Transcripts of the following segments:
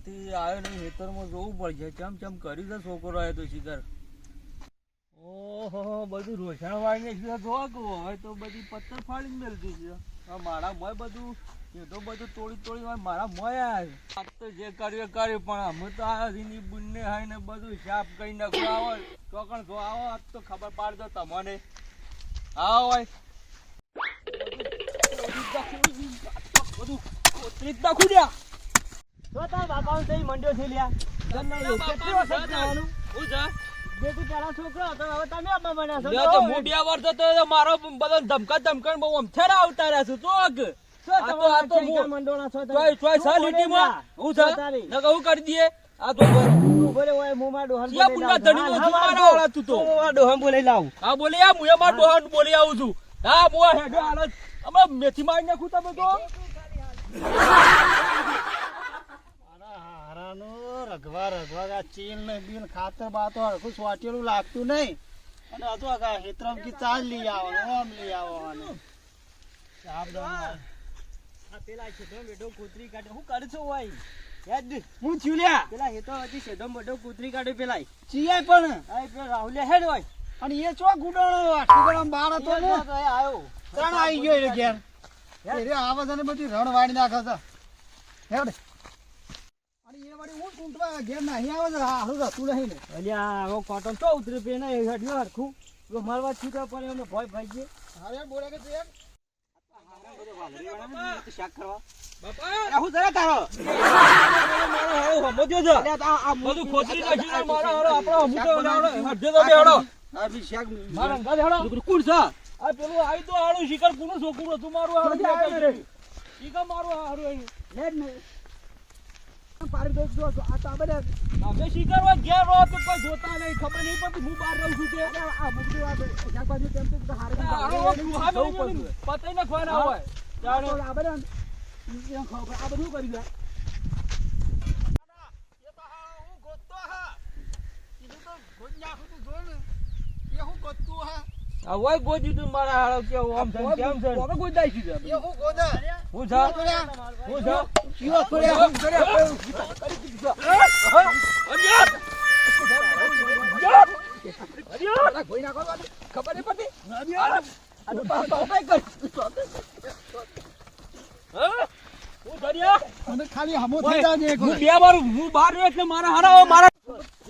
વર્ષથી આવ્યો ને ખેતરમાં જોવું પડશે ચમ ચમ કર્યું છે છોકરો આવ્યો તો શિખર ઓહો બધું રોષણ વાળીને શિખર જોવા કહું હવે તો બધી પથ્થર ફાડીને મેળતી છે મારા મોય બધું એ તો બધું તોડી તોડી મારા મોય આવે આજ તો જે કર્યું કર્યું પણ અમે તો આ રીની બુનને હાય ને બધું સાફ કરી નાખો આવો ચોકણ જો આવો આજ તો ખબર પાડજો તમને આવો બધું કોતરી જ નાખું તો તાર બાપાનું તઈ મંડ્યો છે લ્યા. તમને કેટલી વખત કહેવાનું? હું છે? બે પેલા છોકરો હતો હવે તમે આપવા માંડ્યા છો. તો હું બે વર્ષ તો મારો બધો ધમકા ધમકાને બહુ આમ આવતા રહ્યા છું. તો આ તો- હું- કરી દઈએ? આ રે, ઓય મું ડોહાને યા મારા વાળા તું તો. હા બોલે યા ડોહાન બોલી આવું છું. હા મુએ હેડો હાલત અમે મેથી મારી નાખું તમે તો. હારાનો રઘવા રઘવા આ ચીલ ને બીલ ખાતર બાતો હરખું સ્વાટેલું લાગતું નહીં. અને આ તો આ હેતરમ કી ચાલ લઈ આવવાનું ઓમ લઈ આ પેલા કૂતરી કાઢે. હું કરું ભાઈ? હેડ. હું થયું લ્યા. પેલા હેતો હજી શેઢો બેઢો કૂતરી કાઢે પેલા. ચીયાય પણ. આ પેલો રાહુલે હેડ હોય. અને એ ચો ગુડાણો આટલું બાર હતો ને? એ તો ત્રણ આવી ગયો એટલે ઘેર. એ રે આવા બધી રણ વાળી નાખે છે. એ વળી હું ટૂંટવા ઘેર નહીં આવે છે હારું રહેતું નહીં ને અલ્યા, હવે કોટન તો ઉતરી પે ને એ હેડ્યો હરખું. જો મારવા છૂટા પડે એમને ભય ભાઈ ગયે. હવે બોલે કે છે શાક કરવા. બાપા હું જરા તારો. સમજ્યો છે આ- આ બધું ખોતરી નાખ્યું મારો હારો આપણો અમુક તો તો બે હારો આ બી શાક મારા અંગાજ હારો છોકરું છે? આ પેલું આવી તો હારું શિખર કોનું છોકરું હતું મારું હારું ક્યાંથી આવ્યું રે? શિખર મારું હારું આવ્યું લે જ આ તો બધા શિખરમાં ઘેર રહો તો કોઈ જોતા નહીં. ખબર નહીં પડતી હું બહાર રહું છું તે આ બધું આ શાકભાજી તેમ તો હારું. પતાઈ નાખવાના હોય. આ બધા. આ બધું કરી દે. એ તો હા હું ગોતતો હા કીધું તો ગોત નાખું તું જો ને એ હું ગોતતું હા ગોદી તું મારા હાળો કે આમ છે કેમ તેમ છે? કોને કોઈ દાઈ છે? એ હું ગોતે હું છે હું ખબર નહીં પડતી? આ તો પા- પા- કર. હું? ધર્યા મને ખાલી હમો થઈ જાય હું બે વાર હું બહાર રહ્યો એટલે મારા હારા મારા હું કરતા નહીં રહ્યા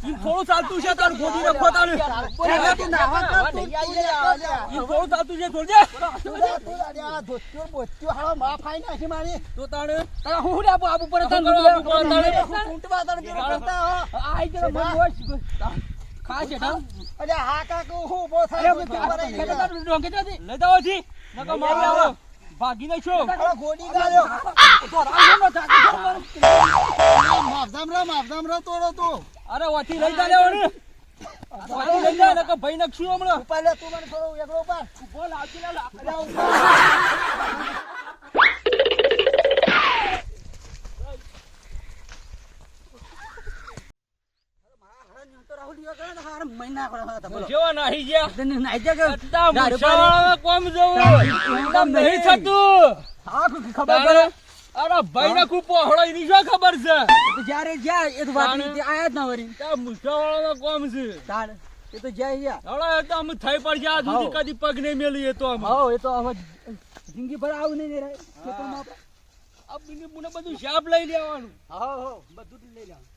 કોઈ કરો છો તાણે તાણે- તાણે- છોકરા મારા મહિના આવ્યો છે નહીં તાણે- તાણે ઈ થોડું ચાલતું છે તારું ગોદી રખો તાણે ઈ થોડું ચાલતું છે છોડજે તો તાણે તારા હું લે આબુ આબુ પર શું તાર કરવા આબુ પર તારે? ટૂંટવા તાર પેલો કરતા હો. આઈ જરા મન હોય. ખા છે ઢાલ. અરે હું ત્યાં પર ખેતર તાર ડોંગે જતી. લઈ જાઓ છી નકર મારી આવો ભાગી નાખ્યો અરે વાથી લઈ જા લેવાનું વાથી લઈ જા નકર ભાઈ નાખશું હમણાં. બોલ. આવતી લે લાકડા જેવા નાહી ગયા. તને નાઈ જા કે અડધા દારૂ મુસાવાળાના કોમ જવું. નહીં નહીં. થતું. ખબર પડે. અરે ભાઈ ને કુપો હળો એની શું ખબર છે? જ્યારે જાય એ તો વાત નથી આયા જ ના વળી ત્યાં મુસાવાળાનો કોમ છે. તાણ? એ તો જાય યાર હળો એ તો અમે થઈ પડ આ સુધી કદી પગ નહીં મેલી એ તો અમે હો એ તો હવે જિંદગી ભર આવું નહીં રે ખેતરમાં આપણે. આ બધું શાપ લઈ લેવાનું. હો હો બધું લઈ લેવાનું.